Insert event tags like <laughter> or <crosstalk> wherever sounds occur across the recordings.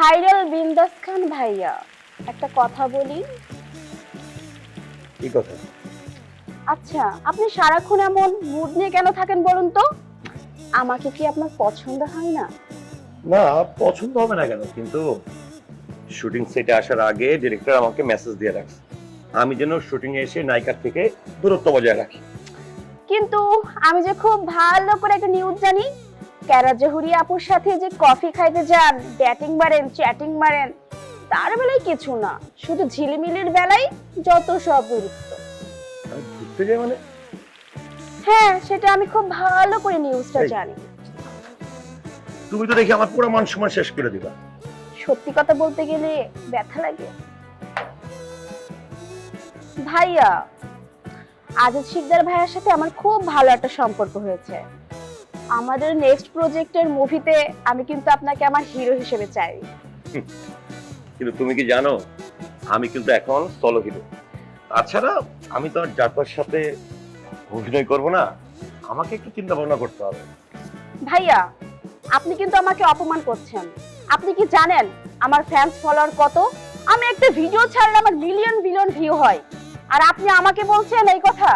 Viral বিন্দাস খান ভাইয়া একটা কথা বলি। কি কথা? আচ্ছা আপনি সারাক্ষণ এমন মুড নিয়ে কেন থাকেন বলুন তো? আমাকে কি আপনার পছন্দ হয় না? না পছন্দ হবে না কেন কিন্তু শুটিং সেটে আসার আগে ডিরেক্টর আমাকে মেসেজ দিয়ে রাখছে। আমি যেন শুটিং এ এসে নায়িকার থেকে দূরত্ব বজায় রাখি। কিন্তু আমি যে খুব ভালো করে একটা নিউজ জানি ক্যারা জহুরি আপুর সাথে যে কফি খাইতে যান ব্যাটিং মারেন চ্যাটিং মারেন তার বেলায় কিছু না। শুধু ঝিলিমিলির বেলায় যত সব গুরুত্ব ঘুরতে যাই মানে? হ্যাঁ সেটা আমি খুব ভালো করে নিউজটা জানি। তুমি তো দেখি আমার পুরো মান সম্মান শেষ করে দিবা। সত্যি কথা বলতে গেলে ব্যথা লাগে। ভাইয়া আজিজ শিকদার ভাইয়ার সাথে আমার খুব ভালো একটা সম্পর্ক হয়েছে। আমাদের নেক্সট প্রজেক্টের মুভিতে আমি কিন্তু আপনাকে আমার হিরো হিসেবে চাই। কিন্তু তুমি কি জানো আমি কিন্তু এখন সলো হিরো তাছাড়া আমি তো আর জাপার সাথে অভিনয় করব না আমাকে একটু চিন্তা ভাবনা করতে হবে। ভাইয়া আপনি কিন্তু আমাকে অপমান করছেন। আপনি কি জানেন আমার ফ্যান্স ফলোয়ার কত? আমি একটা ভিডিও ছাড়লে আমার মিলিয়ন বিলিয়ন ভিউ হয়। আর আপনি আমাকে বলছেন এই কথা?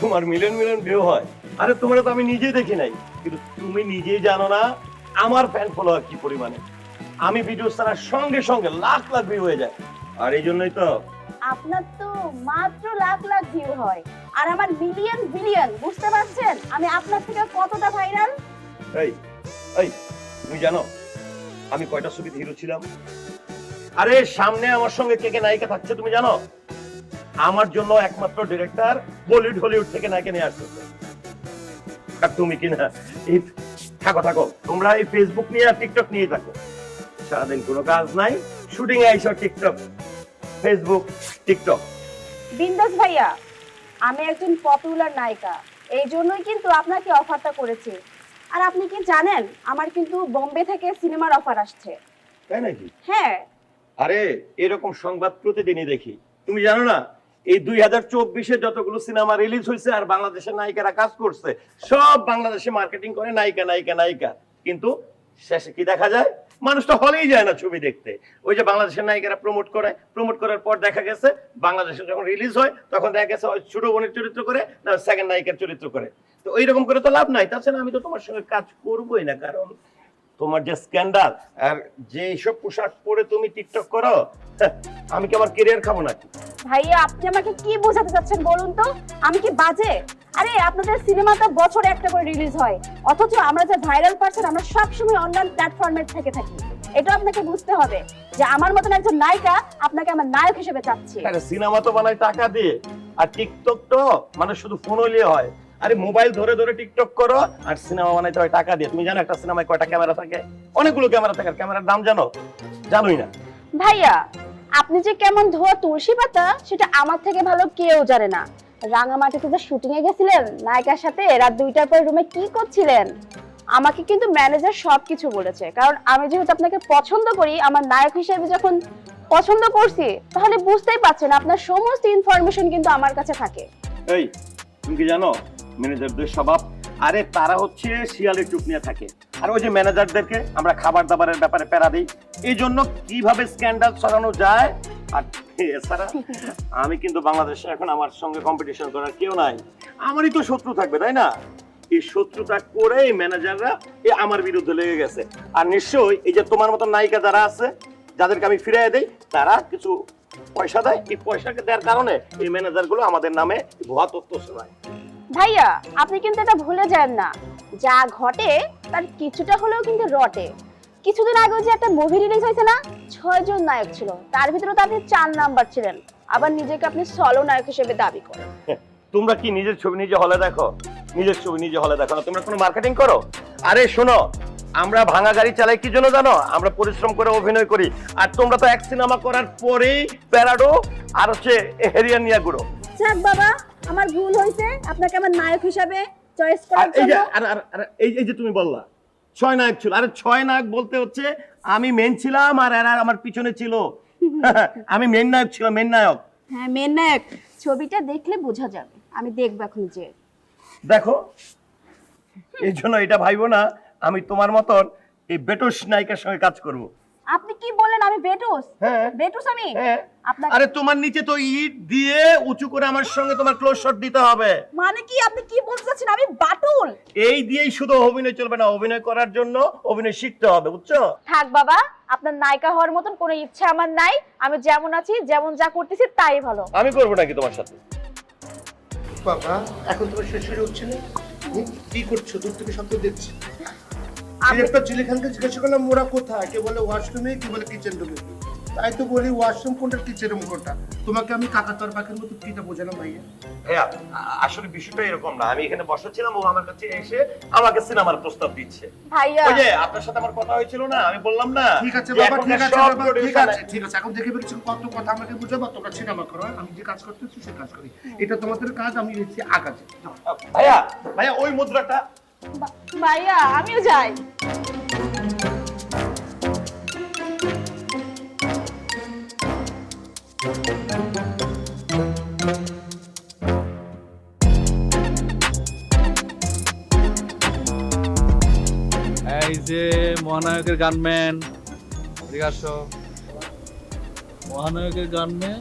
তোমার মিলিয়ন মিলিয়ন ভিউ হয়? আরে তোমার তো আমি নিজেই দেখি নাই। কিন্তু তুমি নিজেই জানো না আমার ফ্যান ফলোয়ার কি পরিমাণে। আমি ভিডিও ছাড়ার সঙ্গে সঙ্গে লাখ লাখ ভিউ হয়ে যায়। আর এই জন্যই তো আপনার তো মাত্র লাখ লাখ ভিউ হয়। আর আমার বিলিয়ন বিলিয়ন বুঝতে পারছেন? আমি আপনার থেকে কতটা ভাইরাল এই এই তুমি জানো আমি কয়টা ছবিতে হিরো ছিলাম? আরে সামনে আমার সঙ্গে কে কে নায়িকা থাকছে তুমি জানো? আমার জন্য একমাত্র ডিরেক্টর বলিউড হলিউড থেকে নায়িকা নিয়ে আসতেছে আর তুমি কি না এই থাকো থাকো। তোমরা এই ফেসবুক নিয়ে আর টিকটক নিয়ে থাকো। সারাদিন কোনো কাজ নাই। শুটিং এ আইসো টিকটক ফেসবুক টিকটক বিন্দাস ভাইয়া আমি একজন পপুলার নায়িকা। এই জন্যই কিন্তু আপনাকে অফারটা করেছি। আর আপনি কি জানেন আমার কিন্তু বোম্বে থেকে সিনেমার অফার আসছে। তাই নাকি? হ্যাঁ। আরে এরকম সংবাদ প্রতিদিনই দেখি। তুমি জানো না এই দুই হাজার চব্বিশে যতগুলো সিনেমা রিলিজ হয়েছে আর বাংলাদেশের নায়িকারা কাজ করছে, সব বাংলাদেশে মার্কেটিং করে নায়িকা নায়িকা নায়িকা। কিন্তু শেষে কি দেখা যায়? মানুষ তো হলেই যায় না ছবি দেখতে। ওই যে বাংলাদেশের নায়িকারা প্রমোট করে প্রমোট করার পর দেখা গেছে, বাংলাদেশে যখন রিলিজ হয়, তখন দেখা গেছে ছোট বোনের চরিত্র করে, না সেকেন্ড নায়িকার চরিত্র করে। তো এইরকম করে তো লাভ নাই। তাছাড়া আমি তো তোমার সঙ্গে কাজ করবোই না, কারণ তোমার যে স্ক্যান্ডাল আর যে সব পোশাক পরে তুমি টিকটক করো হ্যাঁ, আমি কি আমার কেরিয়ার খাব নাকি? ভাইয়া আপনি আমাকে কি বোঝাতে চাচ্ছেন বলুন তো? আমি কি বাজে? আরে আপনাদের সিনেমা তো বছরে একটা করে রিলিজ হয়। অথচ আমরা যে ভাইরাল পারসন আমরা সবসময় অনলাইন প্ল্যাটফর্মে থেকে থাকি। এটা আপনাকে বুঝতে হবে যে আমার মতন একজন নায়িকা আপনাকে আমার নায়ক হিসেবে চাচ্ছি। আরে সিনেমা তো বানায় টাকা দিয়ে। আর টিকটক তো মানে শুধু ফোন হইলে হয়। আরে মোবাইল ধরে ধরে টিকটক করো আর সিনেমা বানাইতে হয় টাকা দিয়ে। তুমি জানো একটা সিনেমায় কয়টা ক্যামেরা থাকে? অনেকগুলো ক্যামেরা থাকে। ক্যামেরার দাম জানো? জানোই না। ভাইয়া আপনি যে কেমন ধোয়া তুলসী পাতা সেটা আমার থেকে ভালো কেউ জানে না। রাঙামাটিতে যে শুটিং এ গেছিলেন নায়িকার সাথে রাত দুইটার পর রুমে কি করছিলেন? আমাকে কিন্তু ম্যানেজার সবকিছু বলেছে। কারণ আমি যেহেতু আপনাকে পছন্দ করি আমার নায়ক হিসেবে যখন পছন্দ করছি তাহলে বুঝতেই পারছেন আপনার সমস্ত ইনফরমেশন কিন্তু আমার কাছে থাকে। এই তুমি কি জানো? ম্যানেজারদের স্বভাব। আরে তারা হচ্ছে শিয়ালের চুপ নিয়ে থাকে। আর ওই যে ম্যানেজারদেরকে আমরা খাবার দাবারের ব্যাপারে প্যারা দিই। এই জন্য কীভাবে স্ক্যান্ডাল ছড়ানো যায়? আর এছাড়া আমি কিন্তু বাংলাদেশে এখন আমার সঙ্গে কম্পিটিশন করার কেউ নাই। আমারই তো শত্রু থাকবে, তাই না? এই শত্রুতা করে ম্যানেজাররা এ আমার বিরুদ্ধে লেগে গেছে। আর নিশ্চয়ই এই যে তোমার মতো নায়িকা যারা আছে, যাদেরকে আমি ফিরিয়ে দেই, তারা কিছু পয়সা দেয়। এই পয়সাকে দেওয়ার কারণে এই ম্যানেজারগুলো আমাদের নামে ভুয়া তথ্য শোনায় ভাইয়া, আপনি কিন্তু এটা ভুলে যান না। যা ঘটে, তার কিছুটা হলেও কিন্তু রটে। কিছুদিন আগে যে একটা মুভি রিলিজ হয়েছে না ছয় জন নায়ক ছিল। তার ভিতরে তো আপনি চার নাম্বার ছিলেন। আবার নিজেকে আপনি সলো নায়ক হিসেবে দাবি করেন। তোমরা কি নিজের ছবি নিজে হলে দেখো? নিজের ছবি নিজে হলে দেখো না। তোমরা কোনো মার্কেটিং করো? আরে শোনো, আমরা ভাঙা গাড়ি চালাই কি জন্য জানো? আমরা পরিশ্রম করে অভিনয় করি। আর তোমরা তো এক সিনেমা করার পরেই প্যারাডো আর হচ্ছে হেরিয়ান নিয়া গুড়ো যাক বাবা আমার ভুল হয়েছে। আপনাকে আমার নায়ক হিসাবে চয়েস করার এই যে জন্য। আর আর- আর এই এই যে তুমি বললা ছয় নায়ক ছিল। আরে ছয় নায়ক বলতে হচ্ছে আমি মেন ছিলাম আর এরা আমার পিছনে ছিল। <laughs> আমি মেন নায়ক ছিলাম মেন নায়ক। হ্যাঁ মেন নায়ক। ছবিটা দেখলে বোঝা যাবে। আমি দেখব এখন যে। দেখো এই জন্য এটা ভাইবো না আমি তোমার মতন এই বেটস নায়িকার সঙ্গে কাজ করব। আপনি কি বললেন আমি বেটুস হ্যাঁ। বেটুস আমি? হ্যাঁ। আরে তোমার নিচে তো ইট দিয়ে উঁচু করে আমার সঙ্গে তোমার ক্লোজ শট দিতে হবে। মানে কি আপনি কি বলতে চাচ্ছেন? আমি বাটুল। এই দিয়েই শুধু অভিনয় চলবে না অভিনয় করার জন্য অভিনয় শিখতে হবে বুঝছ? থাক বাবা আপনার নায়িকা হওয়ার মতন কোনো ইচ্ছা আমার নাই। আমি যেমন আছি যেমন যা করতেছি তাই ভালো। আমি করব নাকি তোমার সাথে? বাবা এখন তোমার শেষ হয়ে উঠছে না কি করছ? দূর থেকে শব্দ দেখছি। ডিরেক্টর চিলিখানকে জিজ্ঞাসা করলাম মোরা কোথায়? কে বলে ওয়াশরুমে কি বলে কিচেন রুমে। তাই তো বলি ওয়াশরুম কোনটা কিচেন রুম কোনটা? তোমাকে আমি কাকাতর পাখির মতো কিটা বোঝালাম ভাইয়া? ভাইয়া আসলে বিষয়টা এরকম না। আমি এখানে বসাচ্ছিলাম ও আমার কাছে এসে আমাকে সিনেমার প্রস্তাব দিচ্ছে। ভাইয়া ওই যে আপনার সাথে আমার কথা হয়েছিল না আমি বললাম না ঠিক আছে বাবা ঠিক আছে বাবা ঠিক আছে ঠিক আছে। এখন দেখে ফেলেছি কত কথা আমাকে বুঝাবো তোমরা সিনেমা করো হ্যাঁ? আমি যে কাজ করতেছি সে কাজ করি। এটা তোমাদের কাজ আমি এসেছি আগাতে। ভাইয়া ভাইয়া ওই মুদ্রাটা ভাইয়া আমিও যাই। এই যে মহানায়কের গানম্যান আসো। মহানায়কের গানম্যান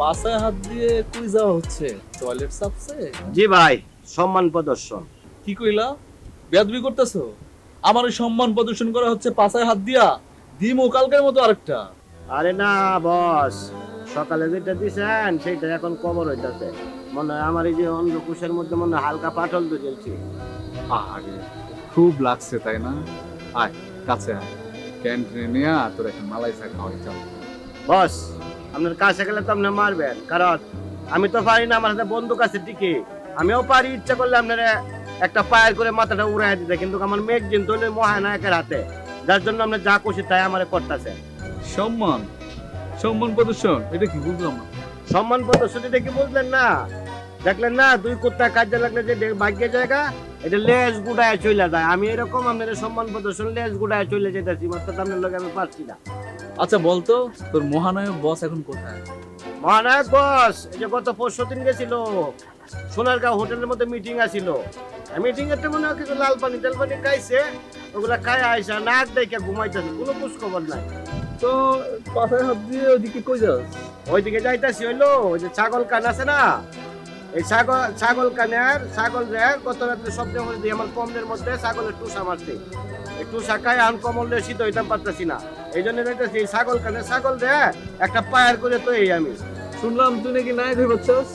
পাশায় হাত দিয়ে কই যাওয়া হচ্ছে। টয়লেট সাপসে জি ভাই সম্মান প্রদর্শন। কি কইলা? বেদবি করতেছো? আমার ওই সম্মান প্রদর্শন করা হচ্ছে পাশায় হাত দিয়া। দিমো কালকের মতো আরেকটা। আরে না বস। সকালে যেটা দিছেন সেটা এখন কবর হইতাছে। মনে হয় আমার এই যে অন্ধকুশের মধ্যে মনে হয় হালকা পাটল দুজেলছি আগে খুব লাগছে তাই না? আয় কাছে আয়। ক্যান্টিনে নিয়ে তোর এখন মালাই চা খাওয়াই চল বস আপনার কাছে গেলে তো আপনি মারবেন। কারণ আমি তো পারি না আমার হাতে বন্দুক আছে ঠিকই। আমিও পারি ইচ্ছা করলে আপনার একটা পায়ের করে মাথাটা উড়াই দিতে কিন্তু আমার মেঘ দিন তো মহানায়কের হাতে। যার জন্য আপনি যা খুশি তাই আমার করতেছে। সম্মান। সম্মান প্রদর্শন এটা কি বুঝলাম না? সম্মান প্রদর্শনীটা কি বুঝলেন না? দেখলেন না দুই কুত্তা কাজে লাগলে যে ভাগ্যের জায়গা এটা লেজ গুড়ায় চলে যায়। আমি এরকম আপনাদের সম্মান প্রদর্শন লেজ গুড়ায় চলে যেতেছি মাত্র আপনার লোক আমি পারছি না। আচ্ছা বলতো তোর মহানায়ক বস এখন কোথায়? মহানায়ক বস এই যে গত পরশু দিন গেছিল। সোনারগাঁও হোটেলের মধ্যে মিটিং আছিল। মিটিং এর মনে হয় কিছু লাল পানি টাল পানি খাইছে ওগুলা খাই আইসা নাক দেখে ঘুমাইতেছে কোনো খোঁজ খবর নাই। তো পাশায় হাত দিয়ে ওইদিকে কই যাস? ওইদিকে যাইতাছি হইল ওই যে ছাগল কান আছে না? এই ছাগল ছাগল কানের ছাগল রে গত রাত্রে স্বপ্নে করে দিয়ে আমার কমলের মধ্যে ছাগলের টুসা মারছে। এই টুসা খাই আন কমল দিয়ে শীত হইতাম পারতেছি না। এই জন্য যাইতেছি এই ছাগল কানে ছাগল রে একটা পায়ার করে তো এই আমি। শুনলাম তুই নাকি নাই ভেবেছস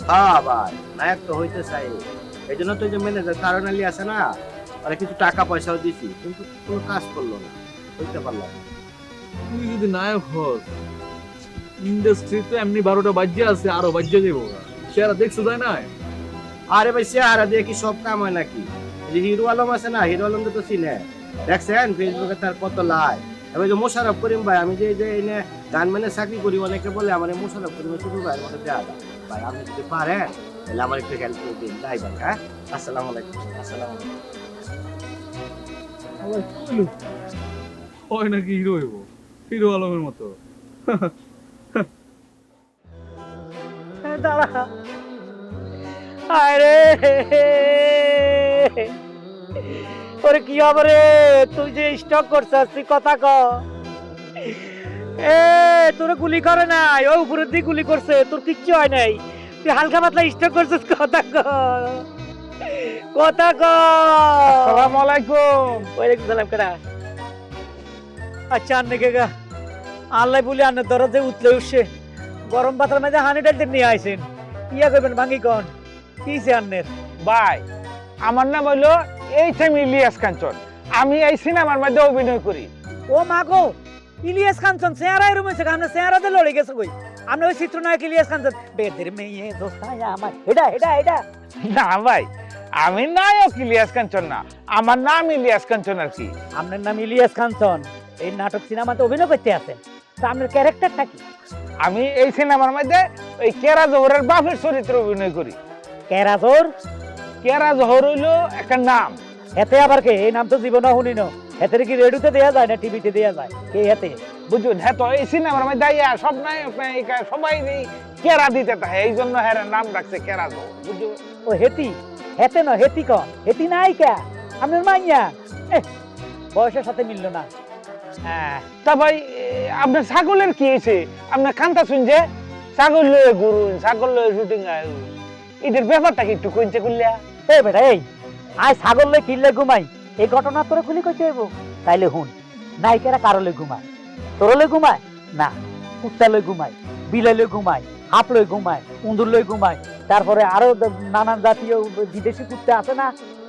ভাই নায়ক তো হইতে চাই। এই জন্য তো যে ম্যানেজার কারণ আলী আছে না আর কিছু টাকা পয়সাও দিছি কিন্তু কোনো কাজ করল না হইতে পারলাম তুই যদি নায়ক হস ইন্ডাস্ট্রি তো এমনি বারোটা বাজ্যে আছে আরও বাজ্যে যাব দেখছ যায় না আরে ভাই চেহারা দিয়ে কি সব কাম হয় নাকি? যে হিরো আলম আছে না হিরো আলম তো চিনে। দেখছেন ফেসবুকে তার কত লাই। এবার যে মোশারফ করিম ভাই আমি যে এই যে এনে গান মানে চাকরি করি অনেকে বলে আমার মোশারফ করিম শুধু ভাই মতো দেওয়া ভাই আপনি যদি পারেন তাহলে আমার একটু হেল্প করে দিন ভাই হ্যাঁ? আসসালামু আলাইকুম আসসালামু আলাইকুম। হয় নাকি হিরো হইব হিরো আলমের মতো। দাঁড়া। আরে ওরে কি হবে রে তুই যে স্টক করছিস তুই কথা ক। এ তোরে গুলি করে নাই। ওই উপরের দিকে গুলি করছে তোর কিচ্ছু হয় নাই। তুই হালকা পাতলা স্টক করছিস কথা ক। কথা ক। সালাম আলাইকুম। ওয়ালাইকুম সালাম কেডা? আচ্ছা আন্নে কে গা আল্লাহ বলি আন্নে দরজে উতলে উঠছে। গরম পাতার মধ্যে হানি ডালতে নিয়ে আইছেন। ইয়া করবেন ভাঙি কন? কিছে আন্নের? ভাই আমার নাম হইল এই টাইম ইলিয়াস কাঞ্চন আমি এই সিনেমার মধ্যে অভিনয় করি। ও মা গো ইলিয়াস কাঞ্চন চেহারায় রুম হয়েছে আমরা চেহারাতে লড়ে গেছে কই? আমরা ওই চিত্রনায়ক ইলিয়াস কাঞ্চন বেদের মেয়ে দোস্তায় আমার এটা এটা এটা না ভাই আমি নায়ক ইলিয়াস কাঞ্চন না আমার নাম ইলিয়াস কাঞ্চন আর কি। আপনার নাম ইলিয়াস কাঞ্চন এই নাটক সিনেমাতে অভিনয় করতে আছেন তা আপনার ক্যারেক্টারটা কি? আমি এই সিনেমার মধ্যে ওই কেরা জহরের বাপের চরিত্রে অভিনয় করি। ক্যারাজোর কেরা জহর হইল একটা নাম। এতে আবার কে? এই নাম তো জীবনে শুনি না এতে কি রেডিওতে দেয়া যায় না টিভিতে দেয়া যায়? কে এতে বুঝুন হ্যাঁ তো এই সিনেমার মধ্যে আইয়া সব নায়ক নায়িকা সবাই এই কেরা দিতে থাকে এই জন্য হ্যাঁ নাম রাখছে কেরা জহর বুঝুন। ও হেতি? হেতে না হেতি ক? হেতি নাই কে? আপনার মাইয়া? বয়সের সাথে মিললো না। হ্যাঁ তা ভাই আপনার ছাগলের কি হয়েছে? আপনার কান্তা শুনছে ছাগল লয়ে ঘুরুন ছাগল লয়ে শুটিং এটার ব্যাপারটা কি একটু কইতে করলিয়া এই বেটা এই আয় ছাগল লই কিনলে ঘুমাই। এই ঘটনা তোরে খুলি কইতে হইব? তাইলে হুন, নায়িকারা কারও লই ঘুমায়? তোর লই ঘুমায়? না কুত্তা লই ঘুমায় বিলাই লই ঘুমায় হাঁপ লই ঘুমায় উন্দুর লই ঘুমায়, তারপরে আরও নানান জাতীয় বিদেশি কুত্তা আছে না,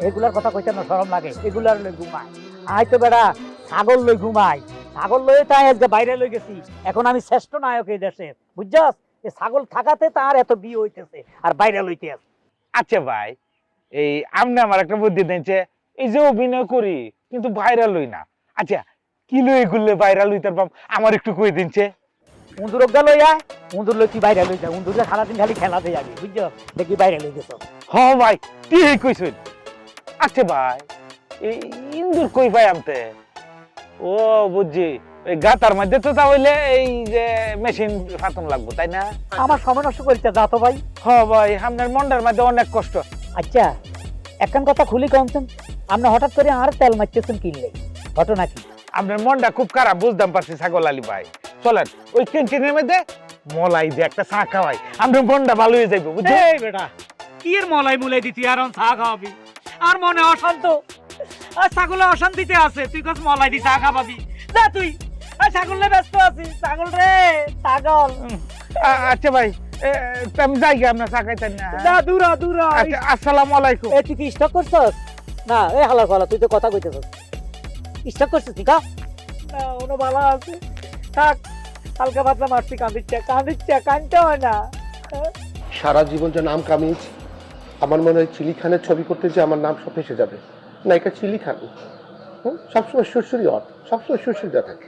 এগুলার কথা কইতে না শরম লাগে এগুলার লই ঘুমায়। আয় তো বেটা ছাগল লই ঘুমাই ছাগল লই তাই আজকে বাইরে লই গেছি, এখন আমি শ্রেষ্ঠ নায়ক এই দেশের, বুঝছস? এই ছাগল থাকাতে তার এত বিয়ে হইতেছে, আর বাইরে লইতে আছে আচ্ছা ভাই, এই আপনি আমার একটা বুদ্ধি দিয়েছে এই যে অভিনয় করি কিন্তু ভাইরাল হই না। আচ্ছা কি লই করলে ভাইরাল হইতে পারবাম আমার একটু কই দিনছে উন্দুর গা লই আয়। উন্দুর লই তুই যা উন্দুরে সারাদিন খালি খেলা দিয়ে যাবি বুঝছ? দেখি বাইরে লই গেছ হ ভাই ঠিক কইছেন? আচ্ছা ভাই এই ইন্দুর কই ভাই আমতে ও বুঝছি ওই গাতার মধ্যে তো তাহলে এই যে মেশিন ফাতন লাগবো তাই না? আমার সময় নষ্ট করিস যা তো ভাই। হ ভাই আপনার মন্ডার মধ্যে অনেক কষ্ট। আচ্ছা একখান কথা খুলি কমছেন আপনি হঠাৎ করে আর তেল মারতেছেন কিনলে ঘটনা কি? আপনার মনটা খুব খারাপ বুঝতাম পারছি ছাগল আলী ভাই। চলেন ওই ক্যান্টিনের মধ্যে মলাই দিয়ে একটা চা খাওয়াই। আপনার মনটা ভালো হয়ে যাইবো বুঝছেন বেটা কি এর মলাই মুলাই দিতি? আর চা খাওয়াবি? আর মনে অশান্ত? আর ছাগলে অশান্তিতে আছে তুই কস মলাই দি চা খাওয়াবি? যা তুই আর ছাগলে ব্যস্ত আছিস ছাগল রে ছাগল। আচ্ছা ভাই আমি যাই আপনার চা খাইতেন না দূরা দূরা। আচ্ছা আসসালামু আলাইকুম। এ তুই কি স্টক করছস? না এই হালার ফালা তুই তো কথা কইতেছস। স্টক করছিস ঠিক আছে না ওনো ভালো আছে। থাক হালকা পাতলা মারছি কাঁদিচ্ছে কাঁদিচ্ছে কাঁদতে হয় না। সারা জীবন যে নাম কামিয়েছি আমার মনে হয় চিলি খানের ছবি করতে যে আমার নাম সব এসে যাবে। নায়িকা চিলি খান সবসময় শ্বশুরই অর্থ সবসময় শ্বশুরিয়া থাকে।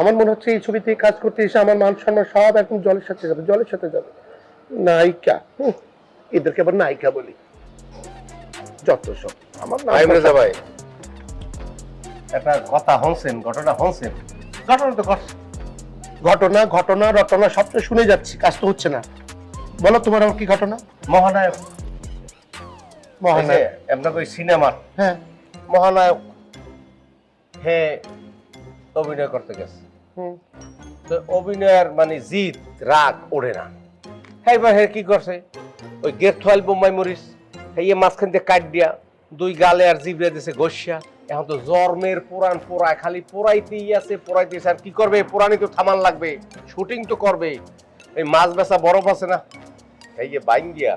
আমার মনে হচ্ছে এই ছবিতে কাজ করতে এসে আমার মান সম্মান সব একদম জলের সাথে যাবে জলের সাথে যাবে। নায়িকা হুম, এদেরকে আবার নায়িকা বলি। আমার নাম রেজা ভাই। একটা কথা হনছেন ঘটনা হনছেন। ঘটনা তো ঘটনা ঘটনা রটনা সবটা শুনে যাচ্ছি কাজ তো হচ্ছে না। বলো তোমার আমার কি ঘটনা? মহানায়ক। মহানায়ক। আপনাকে ওই সিনেমার। হ্যাঁ। মহানায়ক হে অভিনয় করতে গেছে। হুম। তো অভিনয়ের মানে জিত রাগ ওড়ে না। হ্যাঁ এবার হে কি করছে? ওই গেট থোয়াল বোম্বাই মরিস। এই মাঝখান দিয়ে কাট দিয়া দুই গালে আর জিবরে দিছে গসিয়া এখন তো জর্মের পুরান পোড়ায়, খালি পোড়াইতেই আছে পোড়াইতেছে আর কি করবে? পুরানি তো থামান লাগবে। শুটিং তো করবে। এই মাছ বেচা বরফ আছে না? এই যে বাইন দিয়া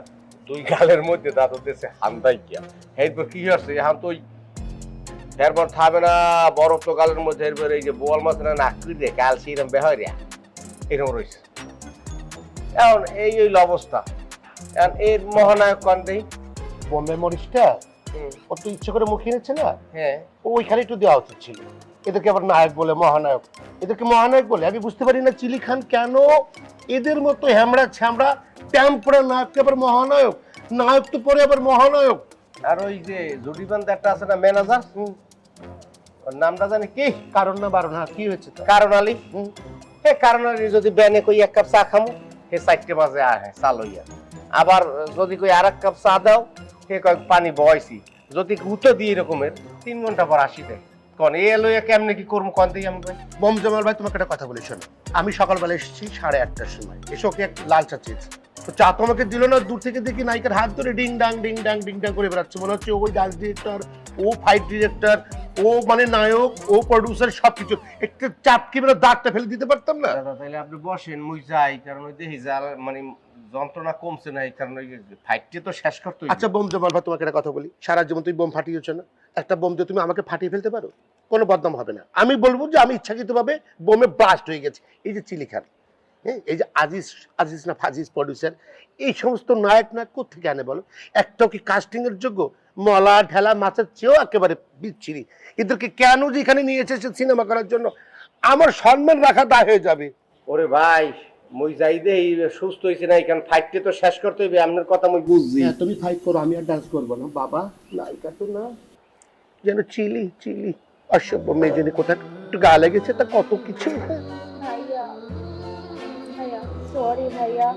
দুই গালের মধ্যে দাঁত দেশে হান্দাই গিয়া এরপর কি হচ্ছে? এখন তো এরপর থাকবে না, বরফ তো গালের মধ্যে। এরপর এই যে বোয়াল মাছ না, নাকড়ি দিয়ে গাল সেইরকম বেহরিয়া এরকম রয়েছে এখন এই ওই অবস্থা। এখন এর মহানায়ক কন বোম্বে মরিচটা ও তো ইচ্ছে করে মুখিয়ে নিচ্ছে না? হ্যাঁ। ওইখানে একটু দেওয়া উচিত ছিল। এদেরকে আবার নায়ক বলে মহানায়ক। এদেরকে মহানায়ক বলে আমি বুঝতে পারি না চিলি খান কেন এদের মতো হ্যামড়া ছ্যামড়া ট্যাম্পরা নায়ককে আবার মহানায়ক নায়ক তো পরে আবার মহানায়ক। আর ওই যে জুডিবান্ধ একটা আছে না ম্যানেজার? ওর নামটা জানি কি? কারণ না বারণ না কি হয়েছে কারণ আলী। হে কারণ আলী যদি ব্যানে কই এক কাপ চা খামু হে চারটে বাজে আহে চা লইয়া। আবার যদি কই আর এক কাপ চা দাও হে কয় পানি বয়সি। যদি গুতো দিই এরকমের তিন ঘণ্টা পর আসি দেয়। কন এ লইয়া কেমনে কি করব কন দিই আমি ভাই। বম জামাল ভাই তোমাকে একটা কথা বলি শোনো। আমি সকালবেলা এসেছি সাড়ে আটটার সময়। এসে ওকে একটু লাল চা চেয়েছি। তো চা তো আমাকে দিল না দূর থেকে দেখি নায়িকার হাত ধরে ডিং ডাং ডিং ডাং ডিং ডাং করে বেড়াচ্ছে। মনে হচ্ছে ওই ডান্স ডিরেক্টর ও ফাইট ডিরেক্টর ও মানে নায়ক ও প্রডিউসার সবকিছু। একটু চাপকি বেলা দাঁতটা ফেলে দিতে পারতাম না? দাদা তাহলে আপনি বসেন মুই যাই। কারণ ওই দেখি যার মানে যন্ত্রণা কমছে না এই কারণ ফাইটটি তো শেষ করতে। আচ্ছা বোম জামাল ভাই তোমাকে একটা কথা বলি। সারা জীবন তুমি বোম ফাটিয়েছ না? একটা বোম দিয়ে তুমি আমাকে ফাটিয়ে ফেলতে পারো? কোনো বদনাম হবে না। আমি বলব যে আমি ইচ্ছাকৃতভাবে বোমে ব্লাস্ট হয়ে গেছে। এই যে চিলি খান হ্যাঁ এই যে আজিজ আজিজ না ফাজিজ প্রডিউসার এই সমস্ত নায়ক নায়ক কোথেকে আনে বলো? একটাও কি কাস্টিংয়ের যোগ্য? মলা ঢেলা মাছের চেয়েও একেবারে বিচ্ছিরি। এদেরকে কেন যে এখানে নিয়ে এসেছে সিনেমা করার জন্য? আমার সম্মান রাখা দায় হয়ে যাবে। ওরে ভাই মুই যাই দে এই সুস্থ হইছে না কারণ ফাইটটি তো শেষ করতে হইবে আপনার কথা মুই বুঝছি। হ্যাঁ তুমি ফাইট করো আমি আর ডান্স করব না। বাবা নায়িকা তো না। যেন চিলি চিলি অসভ্য মেয়ে যদি কোথাও একটু গা লেগেছে তা কত কিছু। ভাইয়া ভাইয়া সরি ভাইয়া।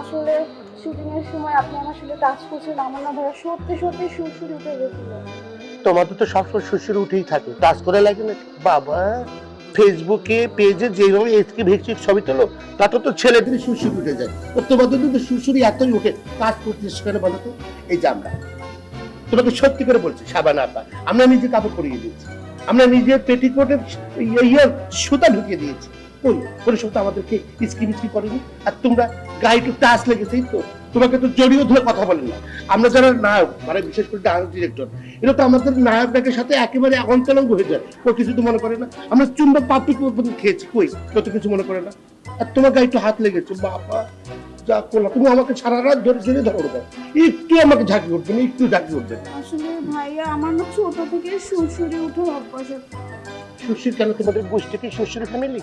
আসলে শুটিং এর সময় আপনি আমার সাথে টাচ করছেন আমার না ভাইয়া সত্যি সত্যি সুরসুর উঠে গেছিল। তোমাদের তো সবসময় শ্বশুর উঠেই থাকে কাজ করে লাগে না বাবা। ফেসবুকে, পেজে যেভাবে এসকে ভেক্সির ছবি তোলো। তাতে তো ছেলেদের শ্বশুর উঠে যায়। তোমাদের তো শ্বশুরই এতই উঠে কাজ করতে সেখানে বলো তো? এই যে আমরা। তোমাকে সত্যি করে বলছি, সাবান আপা আমরা নিজে কাপড় পরিয়ে দিয়েছি। আমরা নিজের পেটিকোটের ইয়ে সুতা ঢুকিয়ে দিয়েছি। কোনো সুতা আমাদেরকে ইসকি বিচকি করেনি। আর তোমরা গায়ে একটু টাচ লেগেছেই তো। তোমাকে তো জড়িয়ে ধরে কথা বলেন না। আমরা যারা নায়ক মানে বিশেষ করে ডান্স ডিরেক্টর এটা তো আমাদের নায়ক নায়কের সাথে একেবারে অন্তরঙ্গ হয়ে যায়। ও কিছু তো মনে করে না। আমরা চুম্বক পাপড়ি পর্যন্ত খেয়েছি কই? কত কিছু মনে করে না। আর তোমার গায়ে একটু হাত লেগেছে বাবা যা করলাম। তুমি আমাকে সারা রাত ধরে জেনে ধরো একটু আমাকে ঝাঁকি উঠবে না একটু ঝাঁকি উঠবে আসলে ভাইয়া আমার না ছোট থেকে সুরসুরি উঠে অভ্যাস। শ্বশুর কেন তোমাদের গোষ্ঠী কি শ্বশুর ফ্যামিলি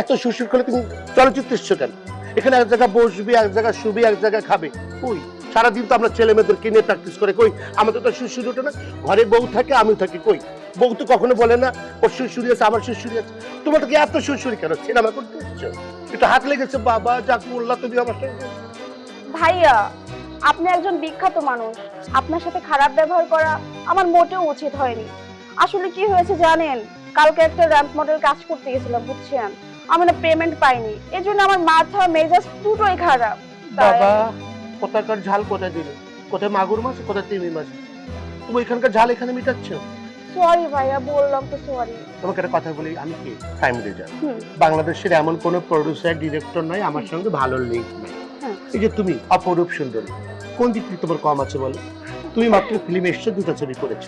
এত শ্বশুর করে তুমি চলচ্চিত্র এসছো কেন? এখানে এক জায়গায় বসবি, এক জায়গায় শুবি, এক জায়গায় খাবে। কই? সারাদিন তো আমরা ছেলে মেয়েদেরকে নিয়ে প্র্যাকটিস করে। কই? আমাদের তো শ্বশুর ওঠে না। ঘরে বউ থাকে, আমি থাকি। কই? বউ তো কখনো বলে না, ওর শ্বশুরি আছে, আমার শ্বশুরি আছে। তোমার তো কি এত শ্বশুরি কেন? সিনেমা করতে এসছো? একটু হাত লেগেছে, বাবা, যা করলা তুমি আমার সঙ্গে। ভাইয়া, আপনি একজন বিখ্যাত মানুষ। আপনার সাথে খারাপ ব্যবহার করা আমার মোটেও উচিত হয়নি। আসলে কি হয়েছে জানেন? কালকে একটা র্যাম্প মডেল কাজ করতে গেছিলাম, বুঝছেন? আমি না পেমেন্ট পাইনি। এই জন্য আমার মাথা মেজাজ দুটোই খারাপ। বাবা কোথাকার ঝাল কোথায় দিলে? কোথায় মাগুর মাছ কোথায় তিমি মাছ? তুমি এখানকার ঝাল এখানে মিটাচ্ছ? সরি ভাইয়া বললাম তো সরি তোমাকে একটা কথা বলি আমি কি টাইম রেজার হুম। বাংলাদেশের এমন কোনো প্রডিউসার ডিরেক্টর নাই আমার সঙ্গে ভালো লিঙ্ক নাই। এই যে তুমি অপরূপ সুন্দর কোন দিক থেকে তোমার কম আছে বলো? তুমি মাত্র ফিল্ম এসছো দুটো ছবি করেছ।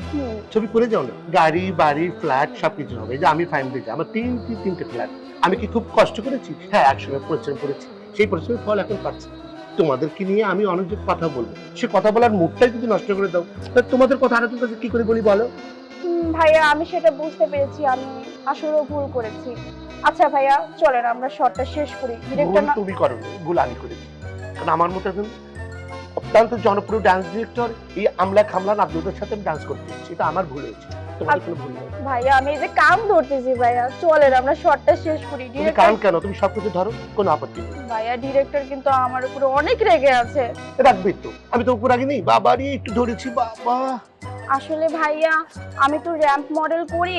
ছবি করে যাও না। গাড়ি বাড়ি ফ্ল্যাট সবকিছু হবে। যে আমি ফাইন দিয়েছি আমার তিন তিন তিনটে ফ্ল্যাট আমি কি খুব কষ্ট করেছি? হ্যাঁ একসময় পরিশ্রম করেছি। সেই পরিশ্রমের ফল এখন পাচ্ছি। তোমাদেরকে নিয়ে আমি অনেক কথা বলব। সে কথা বলার মুখটাই যদি নষ্ট করে দাও তা তোমাদের কথা আরেকজন কাছে কি করে বলি বলো? ভাইয়া আমি সেটা বুঝতে পেরেছি। আমি আসলে ভুল করেছি। আচ্ছা ভাইয়া চলেন আমরা শর্টটা শেষ করি। ডিরেক্টর তুমি করো ভুল আমি করেছি। কারণ আমার মতো একজন অত্যন্ত জনপ্রিয় ডান্স ডিরেক্টর এই আমলা খামলা নাবদুদের সাথে আমি ডান্স করতে। এটা আমার ভুল হয়েছে। তোমার কোনো ভুল নেই। ভাইয়া আমি এই যে কাম ধরতেছি ভাইয়া চলেন আমরা শর্টটা শেষ করি। ডিরেক্টর কারণ কেন তুমি সবকিছু ধরো কোনো আপত্তি নেই। ভাইয়া ডিরেক্টর কিন্তু আমার উপরে অনেক রেগে আছে। রাখবি তো। আমি তো উপর আগে নেই। বাবারই একটু ধরেছি বাবা। আসলে ভাইয়া আমি তো র্যাম্প মডেল করি।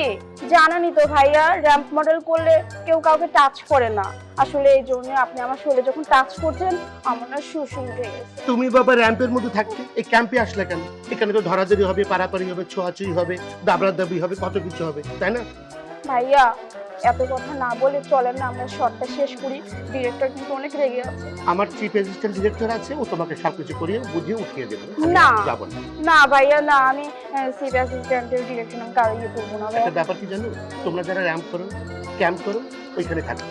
জানানি তো ভাইয়া র্যাম্প মডেল করলে কেউ কাউকে টাচ করে না। আসলে এই জন্য আপনি আমার শরীরে যখন টাচ করছেন আমার না সুসুম হয়ে গেছে। তুমি বাবা র্যাম্পের মধ্যে থাকতে এই ক্যাম্পে আসলে কেন? এখানে তো ধরাধরি হবে পারাপারি হবে ছোঁয়াছুঁই হবে দাবড়া দাবি হবে কত কিছু হবে তাই না? ভাইয়া এত কথা না বলে চলেন না আমরা শর্টটা শেষ করি। ডিরেক্টর কিন্তু অনেক রেগে আছে। আমার চিফ অ্যাসিস্ট্যান্ট ডিরেক্টর আছে ও তোমাকে সবকিছু করিয়ে বুঝিয়ে উঠিয়ে দেবে। না। যাব না। না ভাইয়া না আমি চিফ অ্যাসিস্ট্যান্টের ডিরেক্টর নাম কারও ইয়ে করব না একটা ব্যাপার কি জানো? তোমরা যারা র্যাম্প করো ক্যাম্প করো ওইখানে থাকবে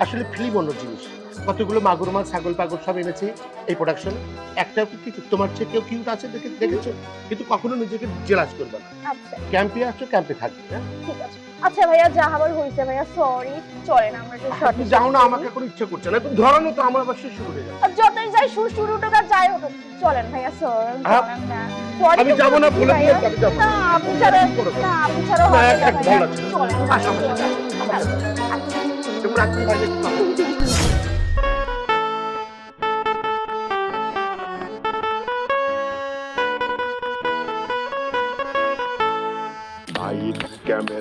আসলে ফিল্ম অন্য জিনিস। কতগুলো মাগুর মাছ ছাগল পাগল সব এনেছে এই প্রোডাকশন একটা কি কিছু তোমার চেয়ে কেউ কিউট আছে দেখে দেখেছ? কিন্তু কখনো নিজেকে জেলাস করবে না। আচ্ছা। ক্যাম্পে আসছো ক্যাম্পে থাকবে হ্যাঁ? ঠিক আছে। আচ্ছা ভাইয়া যা হবার হয়েছে ভাইয়া সরি চলেন আমরা একটু শর্ট যাও না আমাকে কোনো ইচ্ছে করছে না। তুমি ধরানো তো আমার আবার শুরু হয়ে যাবে। আর যতই যাই সুর শুরু উঠুক আর যাই হোক চলেন ভাইয়া চলেন না। আমি যাব না বলে। দিয়েছি, আমি যাব না। আপনি ছাড়া। না। আপনি ছাড়া হবে না। চলেন। আসো, আসো, কি পারবে? <laughs>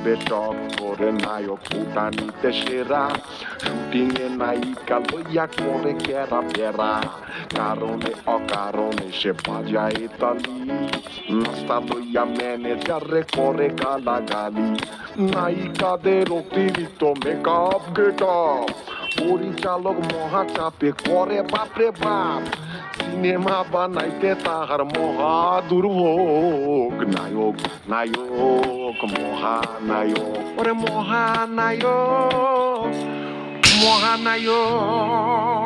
ভাবে টক করে নায়ক ফুটানিতে সেরা শুটিং এ নায়িকা লইয়া করে কেরা ফেরা কারণে অকারণে সে বাজায় তালি নাস্তা লইয়া ম্যানেজারে করে গালাগালি নায়িকাদের অতিরিক্ত মেকআপ গেট পরিচালক মহাচাপে করে বাপরে বাপ সিনেমা বানাইতে তাহার মহা দুর্ভোগ নায়ক নায়ক মহানায়ক ওরে মহানায়ক মহানায়ক